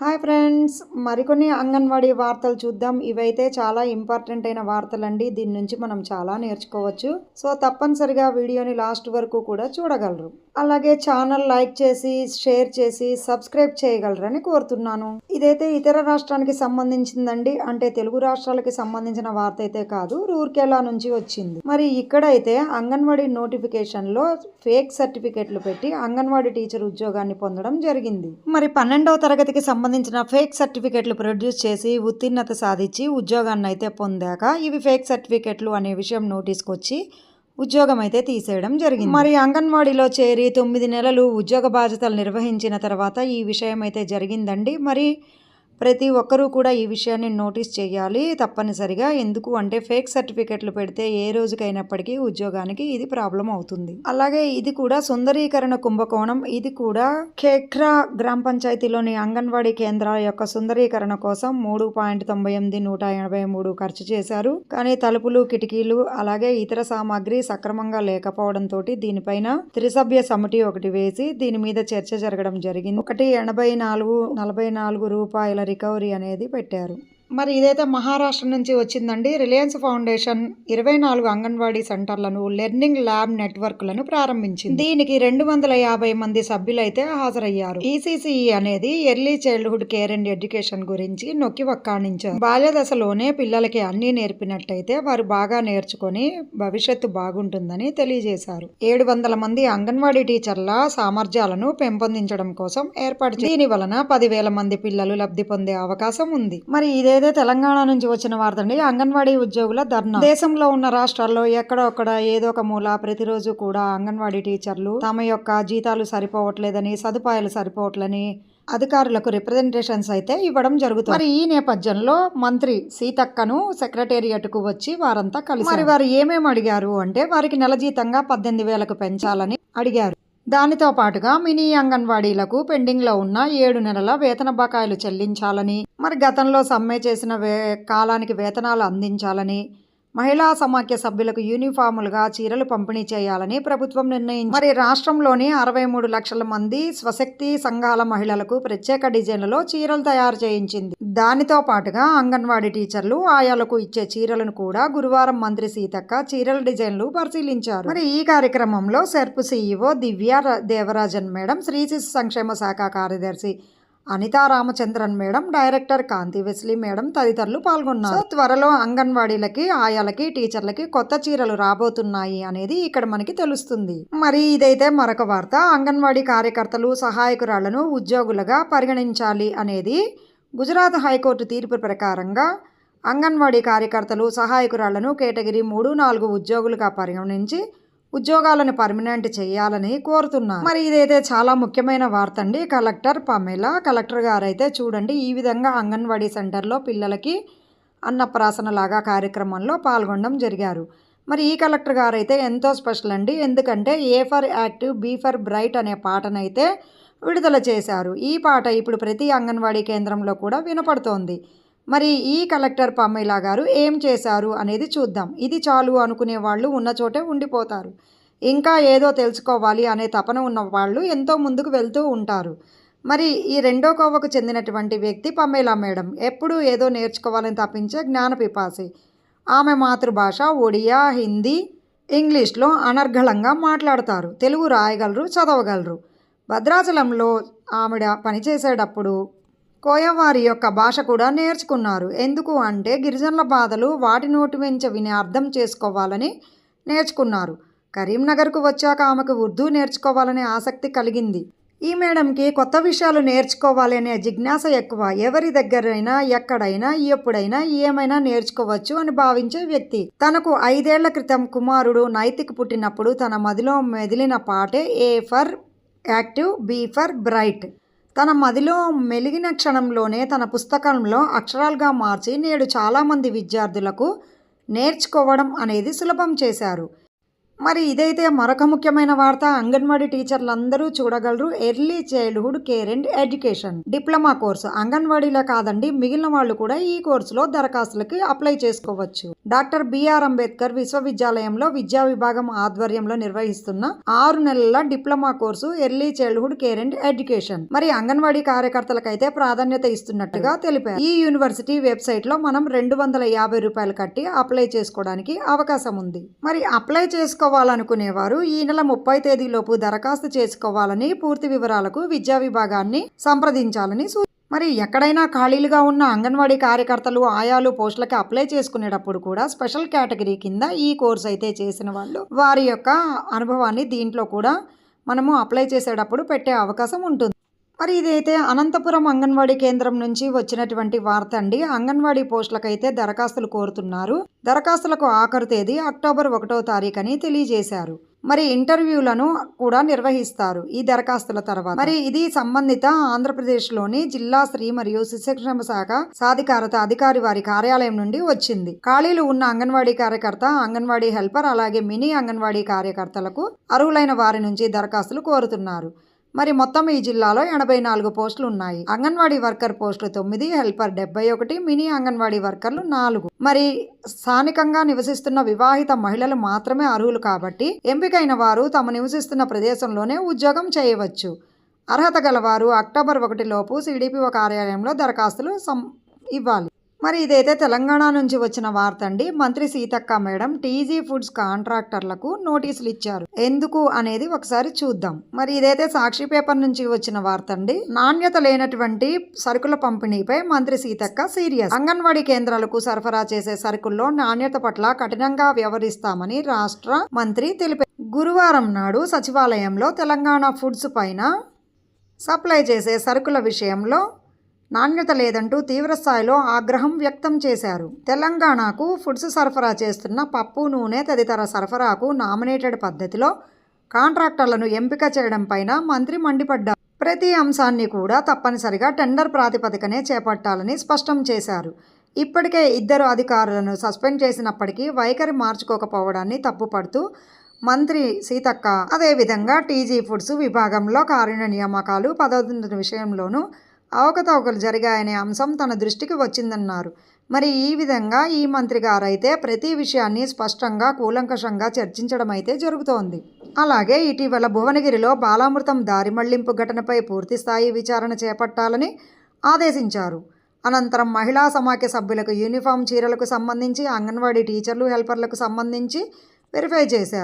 Hi friends మరికొన్ని అంగన్వాడీ వార్తలు చూద్దాం. ఇవైతే చాలా ఇంపార్టెంట్ అయిన వార్తలండి. దీని నుంచి మనం చాలా నేర్చుకోవచ్చు. సో తప్పనిసరిగా వీడియోని లాస్ట్ వరకు కూడా చూడగలరు. అలాగే ఛానల్ లైక్ చేసి షేర్ చేసి సబ్స్క్రైబ్ చేయగలరని కోరుతున్నాను. ఇదైతే ఇతర రాష్ట్రానికి సంబంధించిందండి. అంటే తెలుగు రాష్ట్రాలకి సంబంధించిన వార్త అయితే కాదు. రూర్కెలా నుంచి వచ్చింది. మరి ఇక్కడైతే అంగన్వాడీ నోటిఫికేషన్లో ఫేక్ సర్టిఫికెట్లు పెట్టి అంగన్వాడీ టీచర్ ఉద్యోగాన్ని పొందడం జరిగింది. మరి పన్నెండవ తరగతికి సంబంధించిన ఫేక్ సర్టిఫికెట్లు ప్రొడ్యూస్ చేసి ఉత్తీర్ణత సాధించి ఉద్యోగాన్ని అయితే పొందాక ఇవి ఫేక్ సర్టిఫికెట్లు అనే విషయం నోటీస్కి వచ్చి ఉద్యోగం అయితే తీసేయడం జరిగింది. మరి అంగన్వాడీలో చేరి తొమ్మిది నెలలు ఉద్యోగ బాధ్యతలు నిర్వహించిన తర్వాత ఈ విషయం అయితే జరిగిందండి. మరి ప్రతి ఒక్కరూ కూడా ఈ విషయాన్ని నోటీస్ చేయాలి తప్పనిసరిగా. ఎందుకు అంటే ఫేక్ సర్టిఫికెట్లు పెడితే ఏ రోజుకైనప్పటికీ ఉద్యోగానికి ఇది ప్రాబ్లం అవుతుంది. అలాగే ఇది కూడా సుందరీకరణ కుంభకోణం. ఇది కూడా ఖేఖ్రా గ్రామ పంచాయతీలోని అంగన్వాడీ కేంద్రాల యొక్క సుందరీకరణ కోసం మూడు పాయింట్ తొంభై ఎనిమిది నూట ఎనభై మూడు ఖర్చు చేశారు. కానీ తలుపులు కిటికీలు అలాగే ఇతర సామాగ్రి సక్రమంగా లేకపోవడంతో దీనిపైన త్రిసభ్య సమితి ఒకటి వేసి దీని మీద చర్చ జరగడం జరిగింది. ఒకటి ఎనభై నాలుగు నలభై నాలుగు రూపాయల రికవరీ అనేది పెట్టారు. మరి ఇదైతే మహారాష్ట్ర నుంచి వచ్చిందండి. రిలయన్స్ ఫౌండేషన్ ఇరవై నాలుగు అంగన్వాడీ సెంటర్లను లెర్నింగ్ ల్యాబ్ నెట్వర్క్లను ప్రారంభించింది. దీనికి రెండు వందల యాభై మంది సభ్యులైతే హాజరయ్యారు. ఈసీసీఈ అనేది early childhood care and education గురించి నొక్కి వక్కాణించారు. బాల్య దశలోనే పిల్లలకి అన్ని నేర్పినట్టయితే వారు బాగా నేర్చుకొని భవిష్యత్తు బాగుంటుందని తెలియజేశారు. ఏడు వందల మంది అంగన్వాడీ టీచర్ల సామర్థ్యాలను పెంపొందించడం కోసం ఏర్పాటు దీని వలన పదివేల మంది పిల్లలు లబ్ధి పొందే అవకాశం ఉంది. మరి ఇదే ఇదేదో తెలంగాణ నుంచి వచ్చిన వార్తండి అంగన్వాడీ ఉద్యోగుల ధర్నా. దేశంలో ఉన్న రాష్ట్రాల్లో ఎక్కడొక్కడ ఏదో ఒక మూల ప్రతిరోజు కూడా అంగన్వాడీ టీచర్లు తమ యొక్క జీతాలు సరిపోవట్లేదని సదుపాయాలు సరిపోవట్లని అధికారులకు రిప్రజెంటేషన్స్ అయితే ఇవ్వడం జరుగుతుంది. మరి ఈ నేపథ్యంలో మంత్రి సీతక్కను సెక్రటేరియట్కు వచ్చి వారంతా కలిసి మరి వారు ఏమేమి అడిగారు అంటే వారికి నెల జీతంగా పద్దెనిమిది వేలకు పెంచాలని అడిగారు. దానితో పాటుగా మినీ అంగన్వాడీలకు పెండింగ్లో ఉన్న ఏడు నెలల వేతన బకాయిలు చెల్లించాలని మరి గతంలో సమ్మె చేసిన వే కాలానికి వేతనాలు అందించాలని మహిళా సమాఖ్య సభ్యులకు యూనిఫాములుగా చీరలు పంపిణీ చేయాలని ప్రభుత్వం నిర్ణయించింది మరి రాష్ట్రంలోని అరవై మూడు లక్షల మంది స్వశక్తి సంఘాల మహిళలకు ప్రత్యేక డిజైన్లలో చీరలు తయారు చేయించింది. దానితో పాటుగా అంగన్వాడీ టీచర్లు ఆయాలకు ఇచ్చే చీరలను కూడా గురువారం మంత్రి సీతక్క చీరల డిజైన్లు పరిశీలించారు. మరి ఈ కార్యక్రమంలో SERP CEO Divya Devarajan madam Shri శిశు సంక్షేమ శాఖ కార్యదర్శి Anitha Ramachandran madam director Kanthi Wesley madam తదితరులు పాల్గొన్నారు. త్వరలో అంగన్వాడీలకి ఆయాలకి టీచర్లకి కొత్త చీరలు రాబోతున్నాయి అనేది ఇక్కడ మనకి తెలుస్తుంది. మరి ఇదైతే మరొక వార్త. అంగన్వాడీ కార్యకర్తలు సహాయకురాళ్ళను ఉద్యోగులుగా పరిగణించాలి అనేది గుజరాత్ హైకోర్టు తీర్పు ప్రకారంగా అంగన్వాడీ కార్యకర్తలు సహాయకురాళ్ళను కేటగిరీ మూడు నాలుగు ఉద్యోగులుగా పరిగణించి ఉద్యోగాలను పర్మనెంట్ చేయాలని కోరుతున్నారు. మరి ఇదైతే చాలా ముఖ్యమైన వార్త అండి కలెక్టర్ పమేల కలెక్టర్ గారైతే చూడండి ఈ విధంగా అంగన్వాడీ సెంటర్లో పిల్లలకి అన్నప్రాసన లాగా కార్యక్రమంలో పాల్గొనడం జరిగారు. మరి ఈ కలెక్టర్ గారైతే ఎంతో స్పెషల్ అండి. ఎందుకంటే A for active B for bright అనే పాటనైతే విడుదల చేశారు. ఈ పాట ఇప్పుడు ప్రతి అంగన్వాడీ కేంద్రంలో కూడా వినపడుతోంది. మరి ఈ కలెక్టర్ పమ్మేలా గారు ఏం చేశారు అనేది చూద్దాం. ఇది చాలు అనుకునే వాళ్ళు ఉన్న చోటే ఉండిపోతారు. ఇంకా ఏదో తెలుసుకోవాలి అనే తపన ఉన్న వాళ్ళు ఎంతో ముందుకు వెళ్తూ ఉంటారు. మరి ఈ రెండో కోవకు చెందినటువంటి వ్యక్తి పమ్మేలా మేడం ఎప్పుడూ ఏదో నేర్చుకోవాలని తప్పించే జ్ఞాన పిపాసి ఆమె మాతృభాష ఒడియా హిందీ ఇంగ్లీష్లో అనర్గళంగా మాట్లాడతారు. తెలుగు రాయగలరు చదవగలరు. భద్రాచలంలో ఆవిడ పనిచేసేటప్పుడు కోయవారి యొక్క భాష కూడా నేర్చుకున్నారు. ఎందుకు అంటే గిరిజనుల బాధలు వాటి నోటి వెంచ విని అర్థం చేసుకోవాలని నేర్చుకున్నారు. కరీంనగర్కు వచ్చాక ఆమెకు ఉర్దూ నేర్చుకోవాలనే ఆసక్తి కలిగింది. ఈ మేడంకి కొత్త విషయాలు నేర్చుకోవాలి అనే జిజ్ఞాస ఎక్కువ. ఎవరి దగ్గరైనా ఎక్కడైనా ఎప్పుడైనా ఏమైనా నేర్చుకోవచ్చు అని భావించే వ్యక్తి. తనకు ఐదేళ్ళ క్రితం కుమారుడు నైతిక్ పుట్టినప్పుడు తన మదిలో మెదిలిన పాటే A for active B for bright. తన మదిలో మెలిగిన క్షణంలోనే తన పుస్తకంలో అక్షరాలుగా మార్చి నేడు చాలామంది విద్యార్థులకు నేర్చుకోవడం అనేది సులభం చేశారు. మరి ఇదైతే మరొక ముఖ్యమైన వార్త. అంగన్వాడీ టీచర్లందరూ చూడగలరు. Early childhood care and education diploma course. అంగన్వాడీలో కాదండి మిగిలిన వాళ్ళు కూడా ఈ కోర్సులో దరఖాస్తులకి అప్లై చేసుకోవచ్చు. డాక్టర్ బిఆర్ అంబేద్కర్ విశ్వవిద్యాలయంలో విద్యా విభాగం ఆధ్వర్యంలో నిర్వహిస్తున్న ఆరు నెలల diploma course early childhood care and education. మరి అంగన్వాడీ కార్యకర్తలకైతే ప్రాధాన్యత ఇస్తున్నట్టుగా తెలిపారు. ఈ యూనివర్సిటీ వెబ్సైట్లో మనం రెండు వందల యాభై రూపాయలు కట్టి అప్లై చేసుకోవడానికి అవకాశం ఉంది. మరి అప్లై చేసుకోవాలనుకునేవారు. ఈ నెల ముప్పై తేదీలోపు దరఖాస్తు చేసుకోవాలని పూర్తి వివరాలకు విద్యా విభాగాన్ని సంప్రదించాలని మరి ఎక్కడైనా ఖాళీలుగా ఉన్న అంగన్వాడీ కార్యకర్తలు ఆయాలు పోస్టులకి అప్లై చేసుకునేటప్పుడు కూడా స్పెషల్ కేటగిరీ కింద ఈ కోర్స్ అయితే చేసిన వాళ్ళు వారి యొక్క అనుభవాన్ని దీంట్లో కూడా మనము అప్లై చేసేటప్పుడు పెట్టే అవకాశం ఉంటుంది. మరి ఇదైతే అనంతపురం అంగన్వాడీ కేంద్రం నుంచి వచ్చినటువంటి వార్త అండి. అంగన్వాడీ పోస్టులకైతే దరఖాస్తులు కోరుతున్నారు. దరఖాస్తులకు ఆఖరు తేదీ అక్టోబర్ ఒకటో తారీఖు అని తెలియజేశారు. మరి ఇంటర్వ్యూలను కూడా నిర్వహిస్తారు ఈ దరఖాస్తుల తర్వాత. మరి ఇది సంబంధిత ఆంధ్రప్రదేశ్లోని జిల్లా స్త్రీ మరియు శిశుక్షేమ శాఖ సాధికారత అధికారి వారి కార్యాలయం నుండి వచ్చింది. ఖాళీలు ఉన్న అంగన్వాడీ కార్యకర్త అంగన్వాడీ హెల్పర్ అలాగే మినీ అంగన్వాడీ కార్యకర్తలకు అర్హులైన వారి నుంచి దరఖాస్తులు కోరుతున్నారు. మరి మొత్తం ఈ జిల్లాలో ఎనభై నాలుగు పోస్టులు ఉన్నాయి అంగన్వాడీ వర్కర్ పోస్టులు తొమ్మిది హెల్పర్ డెబ్బై ఒకటి మినీ అంగన్వాడీ వర్కర్లు నాలుగు. మరి స్థానికంగా నివసిస్తున్న వివాహిత మహిళలు మాత్రమే అర్హులు కాబట్టి ఎంపికైన వారు తాము నివసిస్తున్న ప్రదేశంలోనే ఉద్యోగం చేయవచ్చు. అర్హత గలవారు అక్టోబర్ ఒకటిలోపు సిడిపిఓ కార్యాలయంలో దరఖాస్తులు సం ఇవ్వాలి. మరి ఇదైతే తెలంగాణ నుంచి వచ్చిన వార్త అండి మంత్రి సీతక్క మేడం టీజీ ఫుడ్స్ కాంట్రాక్టర్లకు నోటీసులు ఇచ్చారు. ఎందుకు అనేది ఒకసారి చూద్దాం. మరి ఇదైతే సాక్షి పేపర్ నుంచి వచ్చిన వార్త అండి నాణ్యత లేనటువంటి సరుకుల పంపిణీపై మంత్రి సీతక్క సీరియస్. అంగన్వాడీ కేంద్రాలకు సరఫరా చేసే సరుకుల్లో నాణ్యత పట్ల కఠినంగా వ్యవహరిస్తామని రాష్ట్ర మంత్రి తెలిపారు గురువారం నాడు సచివాలయంలో తెలంగాణ ఫుడ్స్ పైన సప్లై చేసే సరుకుల విషయంలో నాణ్యత లేదంటూ తీవ్రస్థాయిలో ఆగ్రహం వ్యక్తం చేశారు. తెలంగాణకు ఫుడ్స్ సరఫరా చేస్తున్న పప్పు నూనె తదితర సరఫరాకు నామినేటెడ్ పద్ధతిలో కాంట్రాక్టర్లను ఎంపిక చేయడం పైన మంత్రి మండిపడ్డారు. ప్రతి అంశాన్ని కూడా తప్పనిసరిగా టెండర్ ప్రాతిపదికనే చేపట్టాలని స్పష్టం చేశారు. ఇప్పటికే ఇద్దరు అధికారులను సస్పెండ్ చేసినప్పటికీ వైఖరి మార్చుకోకపోవడాన్ని తప్పుపడుతూ మంత్రి సీతక్క అదేవిధంగా టీజీ ఫుడ్స్ విభాగంలో కారుణ్య నియామకాలు పదోన్నతుల విషయంలోనూ అవకతవకలు జరిగాయనే అంశం తన దృష్టికి వచ్చిందన్నారు. మరి ఈ విధంగా ఈ మంత్రి గారైతే ప్రతి విషయాన్ని స్పష్టంగా కూలంకషంగా చర్చించడం అయితే జరుగుతోంది. అలాగే ఇటీవల భువనగిరిలో బాలామృతం దారి మళ్ళింపు ఘటనపై పూర్తిస్థాయి విచారణ చేపట్టాలని ఆదేశించారు. అనంతరం మహిళా సమాఖ్య సభ్యులకు యూనిఫామ్ చీరలకు సంబంధించి అంగన్వాడీ టీచర్లు హెల్పర్లకు సంబంధించి వెరిఫై చేశారు.